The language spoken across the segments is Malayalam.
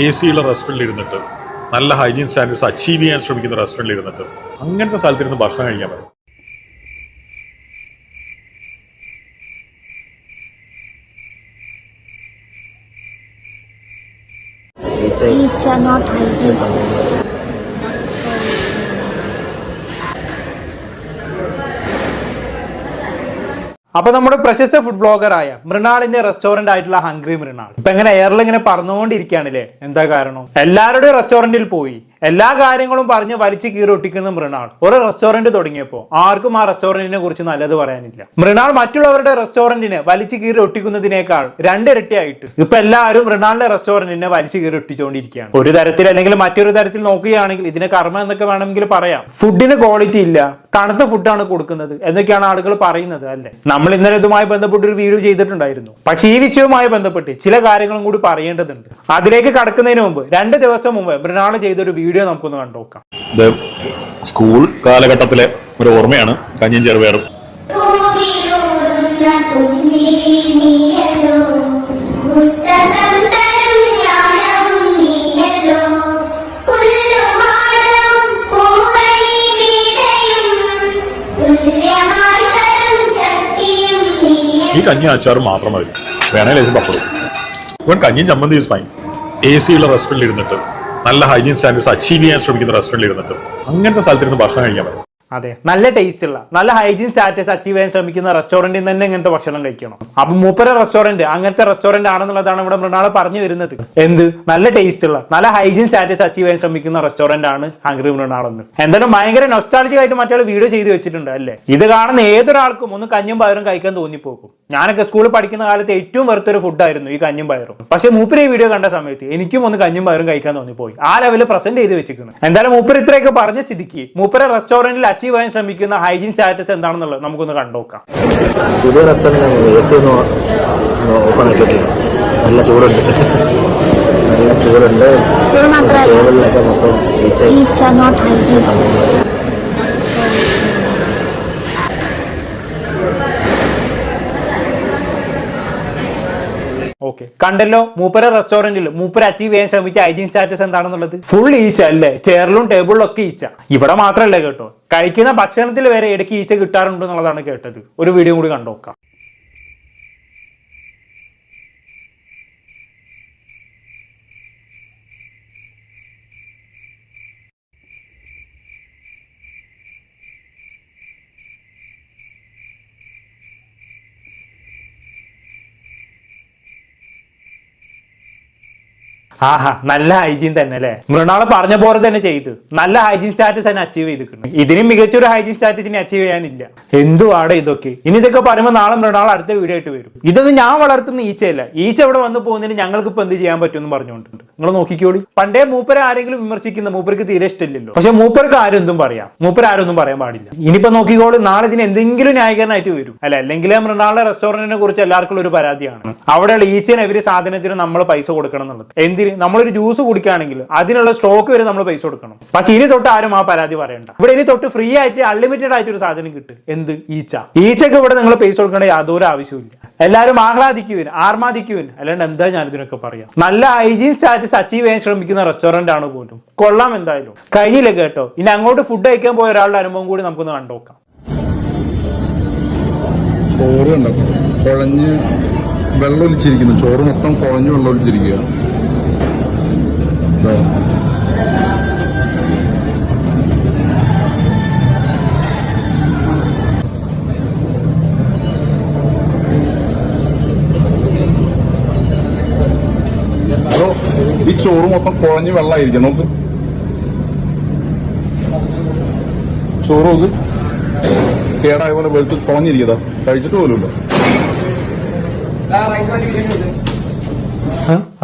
എ സിയുള്ള റെസ്റ്റോറന്റിൽ ഇരുന്നിട്ട് നല്ല ഹൈജീൻ സ്റ്റാൻഡേർഡ്സ് അച്ചീവ് ചെയ്യാൻ ശ്രമിക്കുന്ന റെസ്റ്റോറന്റിൽ ഇരുന്നിട്ട് അങ്ങനത്തെ സ്ഥലത്തിരുന്ന് ഭക്ഷണം കഴിക്കാൻ പറ്റും. അപ്പൊ നമ്മുടെ പ്രശസ്ത ഫുഡ് ബ്ലോഗറായ മൃണാളിന്റെ റെസ്റ്റോറന്റ് ആയിട്ടുള്ള ഹംഗ്രി മൃണാൾ. ഇപ്പൊ എങ്ങനെ എയറിൽ ഇങ്ങനെ പറഞ്ഞുകൊണ്ടിരിക്കുകയാണല്ലേ എന്താ കാരണം? എല്ലാവരുടെയും റെസ്റ്റോറന്റിൽ പോയി. എല്ലാ കാര്യങ്ങളും പറഞ്ഞ് വലിച്ചു കീറി ഒട്ടിക്കുന്ന മൃണാൾ. ഒരു റെസ്റ്റോറന്റ് തുടങ്ങിയപ്പോൾ ആർക്കും ആ റെസ്റ്റോറന്റിനെ കുറിച്ച് നല്ലത് പറയാനില്ല. മൃണാൾ മറ്റുള്ളവരുടെ റെസ്റ്റോറന്റിനെ വലിച്ചു കീറി ഒട്ടിക്കുന്നതിനേക്കാൾ രണ്ടിരട്ടിയായിട്ട് ഇപ്പൊ എല്ലാവരും മൃണാളിന്റെ റെസ്റ്റോറന്റിനെ വലിച്ചു കീറി ഒട്ടിച്ചുകൊണ്ടിരിക്കുകയാണ് ഒരു തരത്തിൽ അല്ലെങ്കിൽ മറ്റൊരു തരത്തിൽ നോക്കുകയാണെങ്കിൽ ഇതിനെ കർമ്മ എന്നൊക്കെ വേണമെങ്കിൽ പറയാം. ഫുഡിന് ക്വാളിറ്റി ഇല്ല. തണുത്ത ഫുഡാണ് കൊടുക്കുന്നത് എന്നൊക്കെയാണ് ആളുകൾ പറയുന്നത് അല്ലെ? നമ്മൾ ഇന്നലെ ഇതുമായി ബന്ധപ്പെട്ട് ഒരു വീഡിയോ ചെയ്തിട്ടുണ്ടായിരുന്നു. പക്ഷെ ഈ വിഷയവുമായി ബന്ധപ്പെട്ട് ചില കാര്യങ്ങളും കൂടി പറയേണ്ടതുണ്ട്. അതിലേക്ക് കടക്കുന്നതിന് മുമ്പ് രണ്ട് ദിവസം മുമ്പ് മൃണാൾ ചെയ്തൊരു വീഡിയോ നമുക്കൊന്ന് കണ്ടുനോക്കാം ഇത് സ്കൂൾ കാലഘട്ടത്തിലെ ഒരു ഓർമ്മയാണ്. കഞ്ഞിയും ചെറുപയറും. ഈ കഞ്ഞി അച്ചാറും മാത്രം മതി. പപ്പടും ഇവൻ കഞ്ഞിയും ചമ്മന്തി ഫൈൻ എ സിയുള്ള റെസ്റ്റോറന്റിൽ ഇരുന്നിട്ട് നല്ല ഹൈജീൻ സ്റ്റാൻഡേർഡ്സ് അച്ചീവ് ചെയ്യാൻ ശ്രമിക്കുന്ന റെസ്റ്റോറന്റിൽ ഇരുന്നിട്ട് അങ്ങനത്തെ സ്ഥലത്തിരുന്ന് ഭക്ഷണം കഴിക്കാൻ പറ്റും. അതെ. നല്ല ടേസ്റ്റ് ഉള്ള നല്ല ഹൈജീൻ സ്റ്റാറ്റസ് അച്ചീവ് ചെയ്യാൻ ശ്രമിക്കുന്ന റെസ്റ്റോറന്റിൽ തന്നെ ഇങ്ങനത്തെ ഭക്ഷണം കഴിക്കണം. അപ്പൊ മൂപ്പര റെസ്റ്റോറന്റ് അങ്ങനത്തെ റെസ്റ്റോറന്റ് ആണെന്നുള്ളതാണ് ഇവിടെ മൃണാൾ പറഞ്ഞു വരുന്നത്. എന്ത്? നല്ല ടേസ്റ്റ് ഉള്ള നല്ല ഹൈജീൻ സ്റ്റാറ്റസ് അച്ചീവ് ചെയ്യാൻ ശ്രമിക്കുന്ന റെസ്റ്റോറന്റ് ആണ് ഹംഗ്രി മൃണാൾ എന്ന്. എന്തായാലും ഭയങ്കര നൊസ്റ്റാളജിക് ആയിട്ട് മറ്റേ വീഡിയോ ചെയ്ത് വെച്ചിട്ടുണ്ട് അല്ലേ? ഇത് കാണുന്ന ഏതൊരാൾക്കും ഒന്ന് കഞ്ഞും പയറും കഴിക്കാൻ തോന്നിപ്പോകും. ഞാനൊക്കെ സ്കൂളിൽ പഠിക്കുന്ന കാലത്ത് ഏറ്റവും വെറുത്തൊരു ഫുഡായിരുന്നു ഈ കഞ്ഞും പയറും. പക്ഷെ മൂപ്പര് ഈ വീഡിയോ കണ്ട സമയത്ത് എനിക്കും ഒന്ന് കഞ്ഞും പയറും കഴിക്കാൻ തോന്നിപ്പോയി. ആ ലെവലിൽ പ്രസന്റ് ചെയ്ത് വെച്ചിരിക്കുന്നു. എന്തായാലും മൂപ്പര് ഇത്രയൊക്കെ പറഞ്ഞ സ്ഥിതിക്ക് മൂപ്പര റെസ്റ്റോറന്റിൽ അച്ചീവ് ചെയ്യാൻ ശ്രമിക്കുന്ന ഹൈജീൻ സ്റ്റാറ്റസ് എന്താണെന്നുള്ളത് നമുക്കൊന്ന് കണ്ടുനോക്കാം. പുതിയ റെസ്റ്റോറന്റ് ഓപ്പൺ ആക്കിയിട്ടില്ല നല്ല ചൂടുണ്ട്. നല്ല ചൂടുണ്ട്. ടേബിളിലൊക്കെ മൊത്തം ഈച്ച Each are not hygiene. Okay. കണ്ടല്ലോ മൂപ്പര റെസ്റ്റോറന്റിൽ മൂപ്പര അച്ചീവ് ചെയ്യാൻ ശ്രമിച്ച ഹൈജീൻ സ്റ്റാറ്റസ് എന്താണെന്നുള്ളത്. ഫുൾ ഈച്ച അല്ലേ? ചെയറിലും ടേബിളിലും ഒക്കെ ഈച്ച. ഇവിടെ മാത്രമല്ല കേട്ടോ. കഴിക്കുന്ന ഭക്ഷണത്തിൽ വരെ ഇടയ്ക്ക് ഈച്ച കിട്ടാറുണ്ട് എന്നുള്ളതാണ് കേട്ടത്. ഒരു വീഡിയോ കൂടി കണ്ടുനോക്കാം ആഹാ നല്ല ഹൈജീൻ തന്നെ അല്ലേ? മൃണാൾ പറഞ്ഞ പോലെ തന്നെ ചെയ്തു. നല്ല ഹൈജീൻ സ്റ്റാറ്റസ് തന്നെ അച്ചീവ് ചെയ്തിട്ടുണ്ട്. ഇതിനും മികച്ചൊരു ഹൈജീൻ സ്റ്റാറ്റസ് ഇനി അച്ചീവ് ചെയ്യാനില്ല. എന്തുവാടെ ഇതൊക്കെ? ഇനി ഇതൊക്കെ പറയുമ്പോൾ നാളെ മൃണാൾ അടുത്ത വീഡിയോ ആയിട്ട് വരും. ഇതൊന്നും ഞാൻ വളർത്തുന്ന ഈച്ചയല്ല. ഈച്ച ഇവിടെ വന്നു പോകുന്നതിന് ഞങ്ങൾക്ക് ഇപ്പൊ എന്ത് ചെയ്യാൻ പറ്റുമെന്ന് പറഞ്ഞുകൊണ്ടുണ്ട് നിങ്ങൾ നോക്കിക്കോളി. പണ്ടേ മൂപ്പരെ ആരെങ്കിലും വിമർശിക്കുന്ന മൂപ്പർക്ക് തീരെ ഇഷ്ടമില്ലല്ലോ. പക്ഷെ മൂപ്പർക്ക് ആരും എന്തും പറയാം. മൂപ്പർ ആരും ഒന്നും പറയാൻ പാടില്ല. ഇനിയിപ്പോ നോക്കിക്കോളി നാളെ ഇതിന് എന്തെങ്കിലും ന്യായീകരണമായിട്ട് വരും. അല്ല? അല്ലെങ്കിൽ മൃണാളുടെ റെസ്റ്റോറന്റിനെ കുറിച്ച് എല്ലാവർക്കും ഒരു പരാതിയാണ്. അവിടെയുള്ള ഈച്ചനെവര് സാധനത്തിന് നമ്മൾ പൈസ കൊടുക്കണം എന്നുള്ളത്. എന്തിന്? നമ്മളൊരു ജ്യൂസ് കുടിക്കുകയാണെങ്കിൽ അതിനുള്ള സ്റ്റോക്ക് വരെ നമ്മൾ പൈസ കൊടുക്കണം. പക്ഷെ ഇനി തൊട്ട് ആരും ആ പരാതി പറയണ്ട. ഇവിടെ ഇനി തൊട്ട് ഫ്രീ ആയിട്ട് അൺലിമിറ്റഡ് ആയിട്ട് ഒരു സാധനം കിട്ടും. എന്ത്? ഈച്ച. ഈച്ചക്ക് ഇവിടെ നിങ്ങൾ പൈസ കൊടുക്കേണ്ട യാതൊരു ആവശ്യമില്ല എല്ലാവരും ആഹ്ലാദിക്കുവിൻ ആർമാദിക്കുവിൻ. അല്ലാണ്ട് എന്താ ഞാൻ ഇതിനൊക്കെ പറയാം? നല്ല ഹൈജീൻ സ്റ്റാറ്റസ് അച്ചീവ് ചെയ്യാൻ ശ്രമിക്കുന്ന റെസ്റ്റോറന്റ് ആണ് പോലും. കൊള്ളാം എന്തായാലും. കഴിഞ്ഞില്ല കേട്ടോ? ഇനി അങ്ങോട്ട് ഫുഡ് കഴിക്കാൻ പോയ ഒരാളുടെ അനുഭവം കൂടി നമുക്കൊന്ന് കണ്ടുനോക്കാം ചോറ് കുഴഞ്ഞ് വെള്ളം ഒലിച്ചിരിക്കുന്നു ചോറ് മൊത്തം കുഴഞ്ഞ് വെള്ളം ഒലിച്ചിരിക്കുക ചോറ് മൊത്തം കുഴഞ്ഞ് വെള്ളമായിരിക്കും. നോക്ക്. ചോറ് നോക്ക്. കേടായ പോലെ വെളുത്ത് കുഴഞ്ഞിരിക്കതാ. കഴിച്ചിട്ട് പോലുമില്ല?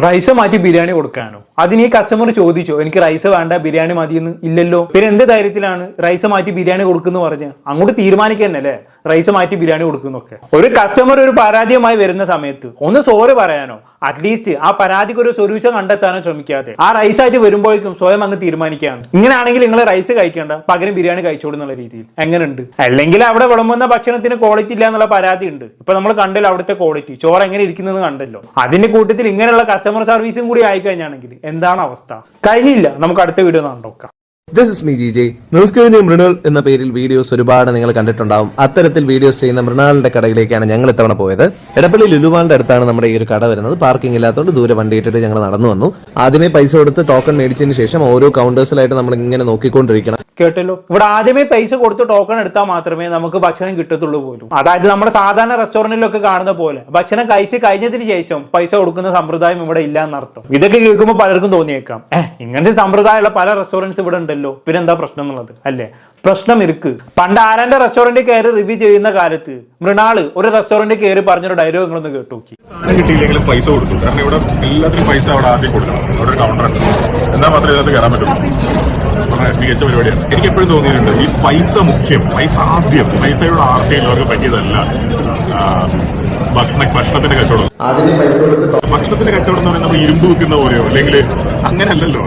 റൈസ് മാറ്റി ബിരിയാണി കൊടുക്കാനോ? അതിന് ഈ കസ്റ്റമർ ചോദിച്ചോ എനിക്ക് റൈസ് വേണ്ട ബിരിയാണി മതിയെന്ന് ഇല്ലല്ലോ? പിന്നെ എന്ത് ധൈര്യത്തിലാണ് റൈസ് മാറ്റി ബിരിയാണി കൊടുക്കുന്നു പറഞ്ഞ്? അങ്ങോട്ട് തീരുമാനിക്കുന്നല്ലേ റൈസ് മാറ്റി ബിരിയാണി കൊടുക്കുന്നൊക്കെ. ഒരു കസ്റ്റമർ ഒരു പരാതിയുമായി വരുന്ന സമയത്ത് ഒന്ന് സോറി പറയാനോ? അറ്റ്ലീസ്റ്റ് ആ പരാതിക്ക് ഒരു സൊല്യൂഷൻ കണ്ടെത്താനോ ശ്രമിക്കാതെ. ആ റൈസ് ആയിട്ട് വരുമ്പോഴേക്കും സ്വയം അങ്ങ് തീരുമാനിക്കുകയാണ് ഇങ്ങനെയാണെങ്കിൽ നിങ്ങൾ റൈസ് കഴിക്കേണ്ട പകരം ബിരിയാണി കഴിച്ചോളൂ എന്നുള്ള രീതിയിൽ. എങ്ങനെയുണ്ട് അല്ലെങ്കിൽ അവിടെ വിളമ്പുന്ന ഭക്ഷണത്തിന് ക്വാളിറ്റി ഇല്ല എന്നുള്ള പരാതി ഉണ്ട്. ഇപ്പൊ നമ്മൾ കണ്ടല്ലോ അവിടുത്തെ ക്വാളിറ്റി ചോറ് എങ്ങനെ ഇരിക്കുന്നത് കണ്ടല്ലോ. അതിന്റെ കൂട്ടത്തിൽ ഇങ്ങനെയുള്ള കസ്റ്റമർ സർവീസും കൂടി ആയി കഴിഞ്ഞാണെങ്കിൽ എന്താണ് അവസ്ഥ? കഴിഞ്ഞില്ല. നമുക്ക് അടുത്ത video കണ്ടോക്കാം this is me G J news Mrinal എന്ന പേരിൽ വീഡിയോസ് ഒരുപാട് നിങ്ങൾ കണ്ടിട്ടുണ്ടാവും. അത്തരത്തിൽ വീഡിയോസ് ചെയ്യുന്ന മൃണാളിന്റെ കടയിലേക്കാണ് ഞങ്ങൾ ഇത്തവണ പോയത്. എടപ്പള്ളി ലുലുവാളിന്റെ അടുത്താണ് നമ്മുടെ ഈ ഒരു കട വരുന്നത്. പാർക്കിംഗ് ഇല്ലാത്തതുകൊണ്ട് ദൂരെ വണ്ടി ഇട്ടിട്ട് ഞങ്ങൾ നടന്നു വന്നു. ആദ്യമേ പൈസ കൊടുത്ത് ടോക്കൺ മേടിച്ചതിന് ശേഷം ഓരോ കൗണ്ടേഴ്സിലായിട്ട് നമ്മൾ ഇങ്ങനെ നോക്കിക്കൊണ്ടിരിക്കണം. കേട്ടല്ലോ. ഇവിടെ ആദ്യമേ പൈസ കൊടുത്ത് ടോക്കൺ എടുത്താൽ മാത്രമേ നമുക്ക് ഭക്ഷണം കിട്ടത്തുള്ളൂ പോലും. അതായത് നമ്മുടെ സാധാരണ റെസ്റ്റോറന്റിലൊക്കെ കാണുന്ന പോലെ ഭക്ഷണം കഴിച്ച് കഴിഞ്ഞതിന് ശേഷം പൈസ കൊടുക്കുന്ന സമ്പ്രദായം ഇവിടെ ഇല്ല എന്നർത്ഥം. ഇതൊക്കെ കേൾക്കുമ്പോൾ പലർക്കും തോന്നിയേക്കാം. ഇങ്ങനത്തെ സമ്പ്രദായമുള്ള പല റെസ്റ്റോറന്റ്സ് ഇവിടെ ഉണ്ടല്ലോ. ഇല്ലല്ലോ പിന്നെന്താ പ്രശ്നം എന്നുള്ളത്? അല്ലേ? പ്രശ്നം ഇരിക്ക്. പണ്ട് ആരാന്റെ റെസ്റ്റോറന്റ് കയറി റിവ്യൂ ചെയ്യുന്ന കാലത്ത് മൃണാൾ ഒരു റെസ്റ്റോറന്റ് കയറി പറഞ്ഞൊരു ഡയലോഗ് നിങ്ങളൊന്ന് കേട്ടു കിട്ടിയില്ലെങ്കിലും പൈസ കൊടുത്തു. കാരണം ഇവിടെ എല്ലാത്തിനും പൈസ അവിടെ ആദ്യം കൊടുക്കണം. അവിടെ ഒരു കൗണ്ടർ ഉണ്ട്. എന്നാൽ മാത്രമേ ഇതിനകത്ത് കയറാൻ പറ്റുള്ളൂ? മികച്ച പരിപാടിയാണ്. എനിക്ക് എപ്പോഴും തോന്നിയിട്ടുണ്ട് ഈ പൈസ മുഖ്യം പൈസ ആദ്യം. പൈസയുടെ ആർക്കും എല്ലാവർക്കും പറ്റിയതല്ല. ഭക്ഷണ ഭക്ഷണത്തിന്റെ കച്ചവടം. ഭക്ഷണത്തിന്റെ കച്ചവടം എന്ന് പറയുന്നത് നമ്മൾ ഇരുമ്പ് വെക്കുന്ന പോലെയോ അല്ലെങ്കിൽ അങ്ങനെയല്ലല്ലോ.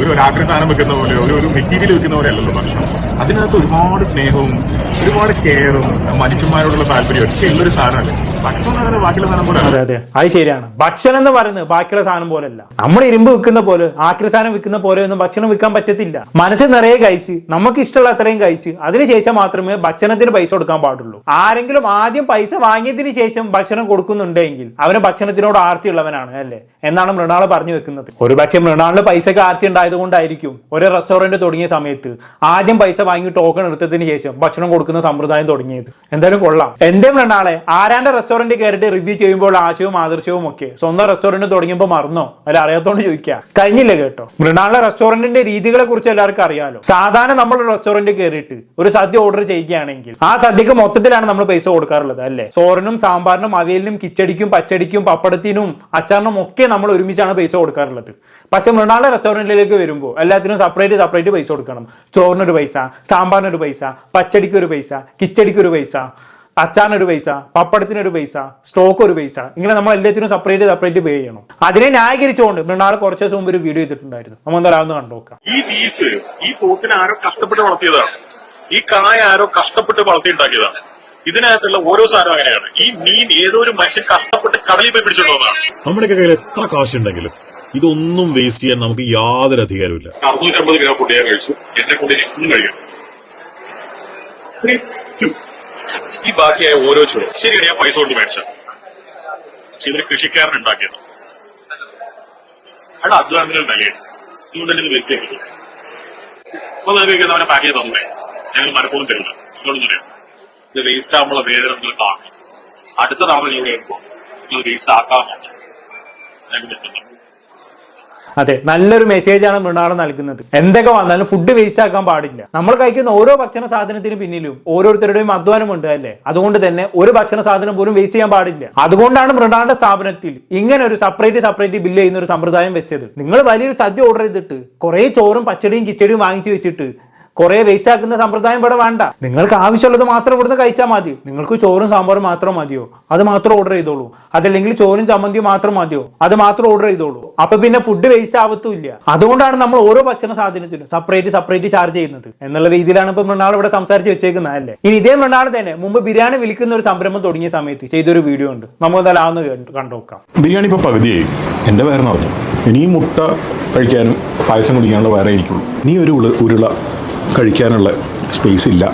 ഒരു രാത്രി സാധനം വെക്കുന്ന പോലെയോ ഒരു ഒരു മെറ്റീരിയൽ വെക്കുന്ന പോലെ അല്ലല്ലോ ഭക്ഷണം. അതിനകത്ത് ഒരുപാട് സ്നേഹവും ഒരുപാട് കെയറും മനുഷ്യന്മാരോടുള്ള താല്പര്യം ഒക്കെ ഉള്ളൊരു സാധനമല്ലേ? അതെ അതെ. അത് ശരിയാണ്. ഭക്ഷണം എന്ന് പറയുന്നത് ബാക്കിയുള്ള സാധനം പോലെയല്ല. നമ്മൾ ഇരുമ്പ് വിൽക്കുന്ന പോലെ ആക്രി സാധനം വിൽക്കുന്ന പോലെ ഒന്നും ഭക്ഷണം വിൽക്കാൻ പറ്റത്തില്ല. മനസ്സ് നിറയെ കഴിച്ച് നമുക്ക് ഇഷ്ടമുള്ള അത്രയും കഴിച്ച് അതിനുശേഷം മാത്രമേ ഭക്ഷണത്തിന് പൈസ കൊടുക്കാൻ പാടുള്ളൂ. ആരെങ്കിലും ആദ്യം പൈസ വാങ്ങിയതിന് ശേഷം ഭക്ഷണം കൊടുക്കുന്നുണ്ടെങ്കിൽ അവന് ഭക്ഷണത്തിനോട് ആർത്തിയുള്ളവനാണ് അല്ലേ? എന്നാണ് മൃണാൾ പറഞ്ഞു വെക്കുന്നത്. ഒരു പക്ഷേ മൃണാളിന് പൈസക്ക് ആർത്തി ഉണ്ടായതുകൊണ്ടായിരിക്കും ഒരു റെസ്റ്റോറന്റ് തുടങ്ങിയ സമയത്ത് ആദ്യം പൈസ വാങ്ങി ടോക്കൺ എടുത്തതിന് ശേഷം ഭക്ഷണം കൊടുക്കുന്ന സമ്പ്രദായം തുടങ്ങിയത്. എന്തായാലും കൊള്ളാം. എന്തേ മൃണാളെ ആരാന്റെ റെസ്റ്റോറന്റ് കയറിയിട്ട് റിവ്യൂ ചെയ്യുമ്പോൾ ആശയവും ആദർശവും ഒക്കെ സ്വന്തം റെസ്റ്റോറന്റ് തുടങ്ങിയപ്പോൾ മറന്നോ? അല്ല അറിയാത്തോണ്ട് ചോദിക്കുക കഴിഞ്ഞില്ല കേട്ടോ? മൃണാളിലെ റെസ്റ്റോറന്റിന്റെ രീതികളെ കുറിച്ച് എല്ലാവർക്കും അറിയാലോ. സാധാരണ നമ്മൾ റെസ്റ്റോറന്റ് കയറിയിട്ട് ഒരു സദ്യ ഓർഡർ ചെയ്യുകയാണെങ്കിൽ ആ സദ്യക്ക് മൊത്തത്തിലാണ് നമ്മൾ പൈസ കൊടുക്കാറുള്ളത് അല്ലേ? ചോറിനും സാമ്പാറിനും അവിയലിനും കിച്ചടിക്കും പച്ചടിക്കും പപ്പടത്തിനും അച്ചാറിനും ഒക്കെ നമ്മൾ ഒരുമിച്ചാണ് പൈസ കൊടുക്കാറുള്ളത്. പക്ഷെ മൃണാളെ റെസ്റ്റോറന്റിലേക്ക് വരുമ്പോൾ എല്ലാത്തിനും സെപ്പറേറ്റ് സെപ്പറേറ്റ് പൈസ കൊടുക്കണം. ചോറിനൊരു പൈസ സാമ്പാറിനൊരു പൈസ പച്ചടിക്ക് ഒരു പൈസ കിച്ചടിക്കൊരു പൈസ അച്ചാറിനൊരു പൈസ പപ്പടത്തിനൊരു പൈസ സ്റ്റോക്ക് ഒരു പൈസ. ഇങ്ങനെ നമ്മൾ എല്ലാത്തിനും സെപ്പറേറ്റ് സെപ്പറേറ്റ് പേ ചെയ്യണം. അതിനെ ന്യായീകരിച്ചുകൊണ്ട് മൃണാൾ കുറച്ച് ദിവസം മുമ്പ് ഒരു വീഡിയോ ചെയ്തിട്ടുണ്ടായിരുന്നു. നമ്മൾ എന്തായാലും കണ്ടോക്കാം ഈ ബീഫ് ഈ പോത്തിനെ ആരോ കഷ്ടപ്പെട്ട് വളർത്തിയതാണ്. ഈ കായ ആരോ കഷ്ടപ്പെട്ട് വളർത്തിയുണ്ടാക്കിയതാണ്. ഇതിനകത്തുള്ള ഓരോ സാധനം അങ്ങനെയാണ്. ഈ മീൻ ഏതോ ഒരു മനുഷ്യൻ കഷ്ടപ്പെട്ട് കടലിൽ പോയി പിടിച്ചിട്ടുള്ളതാണ് നമ്മുടെയൊക്കെ കയ്യിൽ എത്ര കാശുണ്ടെങ്കിലും ഇതൊന്നും വേസ്റ്റ് ചെയ്യാൻ നമുക്ക് യാതൊരു അധികാരമില്ല അറുന്നൂറ്റമ്പത് ഗ്രാം ഫുഡ് ഞാൻ കഴിച്ചു. എന്നെ കൊണ്ട് ഇന്നും കഴിക്കണം ഈ ബാക്കിയായ ഓരോ ചോറും. ശരിയാണ് ഞാൻ പൈസ കൊണ്ട് മേടിച്ച പക്ഷെ ഇതൊരു കൃഷിക്കാരൻ ഉണ്ടാക്കിയത്. അയാൾ അതുകൊണ്ട് തന്നെ വേസ്റ്റ് ആക്കി അപ്പൊ നിങ്ങൾക്ക് അവരെ പാക്ക് ചെയ്ത് തന്നേ ഞങ്ങൾ മനഃപൂർവം തരില്ല ഇഷ്ടമൊന്നും തരില്ല ഇത് വേസ്റ്റ് ആകുമ്പോൾ വേദന നിങ്ങൾ കാണും അടുത്ത തവണ നിങ്ങൾ വരുമ്പോൾ നിങ്ങൾ വേസ്റ്റ് ആക്കാൻ അതെ നല്ലൊരു മെസ്സേജ് ആണ് മൃണാൾ നൽകുന്നത്. എന്തൊക്കെ വന്നാലും ഫുഡ് വേസ്റ്റ് ആക്കാൻ പാടില്ല. നമ്മൾ കഴിക്കുന്ന ഓരോ ഭക്ഷണ സാധനത്തിന് പിന്നിലും ഓരോരുത്തരുടെയും അധ്വാനമുണ്ട് അല്ലേ? അതുകൊണ്ട് തന്നെ ഒരു ഭക്ഷണ സാധനം പോലും വേസ്റ്റ് ചെയ്യാൻ പാടില്ല. അതുകൊണ്ടാണ് മൃണാളിന്റെ സ്ഥാപനത്തിൽ ഇങ്ങനെ ഒരു സെപ്പറേറ്റ് സെപ്പറേറ്റ് ബില്ല് ചെയ്യുന്ന ഒരു സമ്പ്രദായം വെച്ചത്. നിങ്ങൾ വലിയൊരു സദ്യ ഓർഡർ ചെയ്തിട്ട് കുറെ ചോറും പച്ചടിയും കിച്ചടിയും വാങ്ങിച്ചു വെച്ചിട്ട് കുറെ വേസ്റ്റ് ആക്കുന്ന സമ്പ്രദായം ഇവിടെ വേണ്ട. നിങ്ങൾക്ക് ആവശ്യമുള്ളത് മാത്രം ഇവിടുന്ന് കഴിച്ചാൽ മതി നിങ്ങൾക്ക് ചോറും സാമ്പാറും മാത്രം മതിയോ? അത് മാത്രം ഓർഡർ ചെയ്തോളൂ. അതല്ലെങ്കിൽ ചോറും ചമ്മന്തിയും മാത്രം മതിയോ? അത് മാത്രം ഓർഡർ ചെയ്തോളൂ. അപ്പൊ പിന്നെ ഫുഡ് വേസ്റ്റ് ആവത്തുമില്ല. അതുകൊണ്ടാണ് നമ്മൾ ഓരോ ഭക്ഷണ സാധനത്തിനും സെപ്പറേറ്റ് സെപ്പറേറ്റ് ചാർജ് ചെയ്യുന്നത്. എന്നുള്ള രീതിയിലാണ് ഇപ്പൊ മൃണാൾ ഇവിടെ സംസാരിച്ച് വെച്ചേക്കുന്നത് അല്ലേ? ഇനി ഇതേ മൃണാൾ തന്നെ മുമ്പ് ബിരിയാണി വിൽക്കുന്ന ഒരു സംരംഭം തുടങ്ങിയ സമയത്ത് ചെയ്തൊരു വീഡിയോ ഉണ്ട്. നമുക്ക് ഒന്ന് കണ്ടുനോക്കാം ബിരിയാണി ഇപ്പൊ പകുതിയായി. എന്റെ പേരെന്ന് പറഞ്ഞു ഇനിയും മുട്ട കഴിക്കാനും പായസം കുടിക്കാനുള്ള വയറേ ഇരിക്കുള്ളൂ നീ ഒരു ഉരുള കഴിക്കാനുള്ള സ്പേസ് ഇല്ല.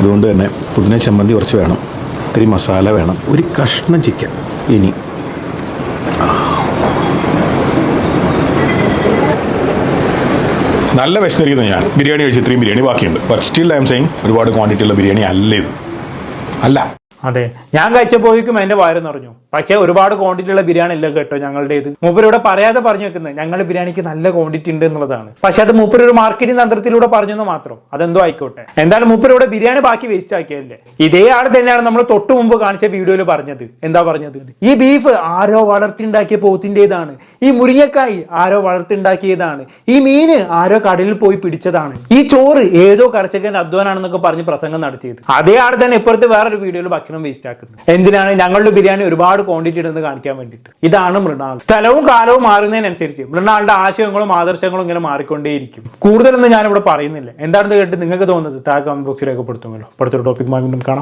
അതുകൊണ്ട് തന്നെ പുതിനെ ചമ്മന്തി കുറച്ച് വേണം. ഇത്തിരി മസാല വേണം. ഒരു കഷ്ണം ചിക്കൻ ഇനി. നല്ല വിശന്നിരിക്കുന്നു ഞാൻ. ബിരിയാണി കഴിച്ച് ഇത്രയും ബിരിയാണി ബാക്കിയുണ്ട്. But still I'm saying ഒരുപാട് ക്വാണ്ടിറ്റി ഉള്ള ബിരിയാണി അല്ല ഇത്. അല്ല. അതെ. ഞാൻ കഴിച്ചപ്പോഴേക്കും എന്റെ വയറ് നിറഞ്ഞു. പക്ഷേ ഒരുപാട് ക്വാണ്ടിറ്റി ഉള്ള ബിരിയാണി അല്ല കേട്ടോ ഞങ്ങളുടേത് മൂപ്പരിവിടെ പറയാതെ പറഞ്ഞു വെക്കുന്നത് ഞങ്ങളുടെ ബിരിയാണിക്ക് നല്ല ക്വാണ്ടിറ്റി ഉണ്ട് എന്നുള്ളതാണ്. പക്ഷെ അത് മൂപ്പര് ഒരു മാർക്കറ്റിംഗ് തന്ത്രത്തിലൂടെ പറഞ്ഞെന്ന് മാത്രം. അതെന്തോ ആയിക്കോട്ടെ. എന്തായാലും മൂപ്പരിവിടെ ബിരിയാണി ബാക്കി വേസ്റ്റ് ആക്കിയല്ലേ ഇതേ ആൾ തന്നെയാണ് നമ്മൾ തൊട്ട് മുമ്പ് കാണിച്ച വീഡിയോയിൽ പറഞ്ഞത്. എന്താ പറഞ്ഞത്? ഈ ബീഫ് ആരോ വളർത്തിണ്ടാക്കിയ പോത്തിന്റെതാണ്. ഈ മുരിങ്ങക്കായി ആരോ വളർത്തിണ്ടാക്കിയതാണ്. ഈ മീന് ആരോ കടലിൽ പോയി പിടിച്ചതാണ്. ഈ ചോറ് ഏതോ കർഷകൻ അധ്വാനാണെന്നൊക്കെ പറഞ്ഞ് പ്രസംഗം നടത്തിയത്. അതേ ആൾ തന്നെ ഇപ്പുറത്ത് വേറൊരു വീഡിയോയിൽ ഭക്ഷണം വേസ്റ്റ് ആക്കുന്നത് എന്തിനാണ് ഞങ്ങളുടെ ബിരിയാണി ഒരുപാട് ക്വാണ്ടിറ്റി ഉണ്ടെന്ന് കാണിക്കാൻ വേണ്ടിയിട്ട്. ഇതാണ് മൃണാൾ. സ്ഥലവും കാലവും മാറുന്നതിനനുസരിച്ച് മൃണാളുടെ ആശയങ്ങളും ആദർശങ്ങളും ഇങ്ങനെ മാറിക്കൊണ്ടേയിരിക്കും. കൂടുതലൊന്നും ഞാനിവിടെ പറയുന്നില്ല. എന്താണെന്ന് കേട്ട് നിങ്ങൾക്ക് തോന്നുന്നത് താഴെ കമന്റ് ബോക്സിൽ രേഖപ്പെടുത്തുമല്ലോ. അടുത്തൊരു ടോപ്പിക് വീണ്ടും കാണാം.